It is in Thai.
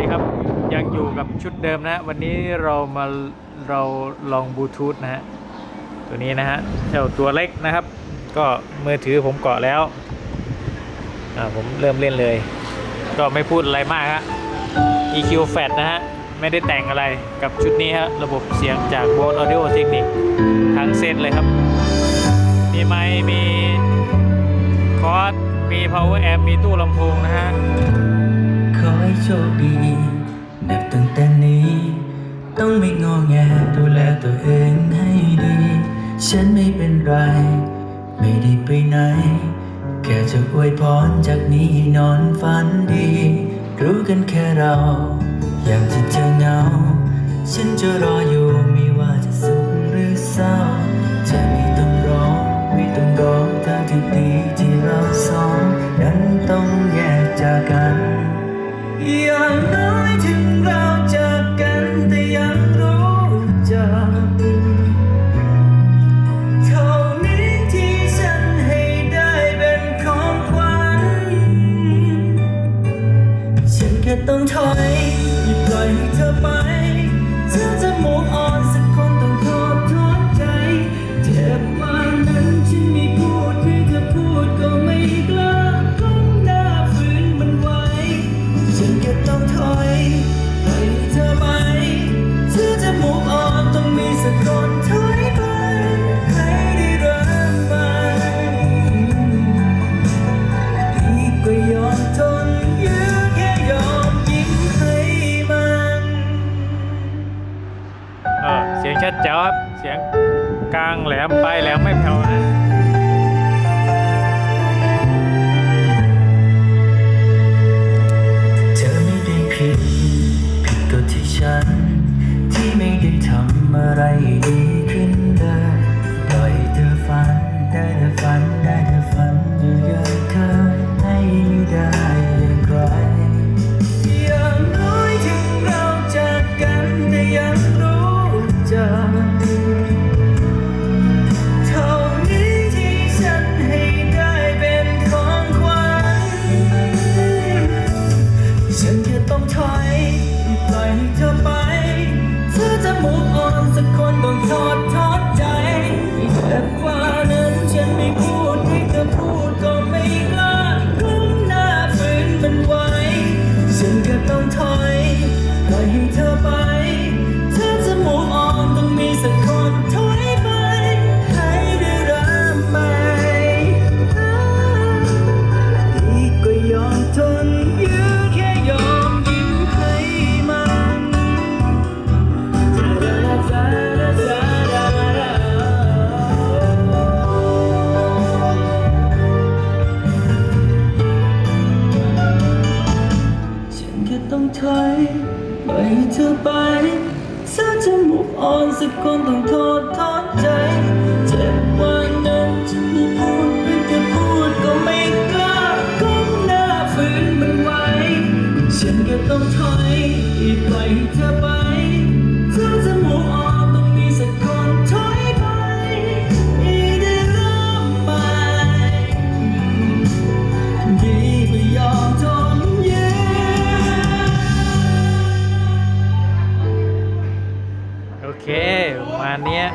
ดีครับ ยังอยู่กับชุดเดิมนะ วันนี้เรามาเราลองบลูทูธนะฮะ ตัวนี้นะฮะเจ้าตัวเล็กนะครับ ก็มือถือผมเกาะแล้วอ่าผมเริ่มเล่นเลย ก็ไม่พูดอะไรมากฮะ EQ Fat นะฮะ ไม่ได้แต่งอะไรกับชุดนี้ฮะ ระบบเสียงจาก b o s Audio Technic ทั้งเซตเลยครับ มีไมค์มีคอร์ดมี power amp มีตู้ลำโพงนะฮะ คดี นับตั้งแต่นี้ ต้องไม่งอแงดูแลตัวเองให้ดี ฉันไม่เป็นไร ไม่ได้ไปไหน แค่จะอวยพรจากนี้ให้นอนฝันดี รู้กันแค่เรา อยากจะเจอเงา ฉันจะรออยู่ แค่ต้องถอยอย่าปล่อยให้เธอไปเธอจะมอ แจ๋วครับ เสียงกลางแหลมปลายแหลมไม่แผ่วนะที่ฉันที่ไม่ได้ทำอะไรดี แเธอไปเธอจะมุกอ่อนสักคนต้องโทษทอดใจ เคประมาณเนี้ย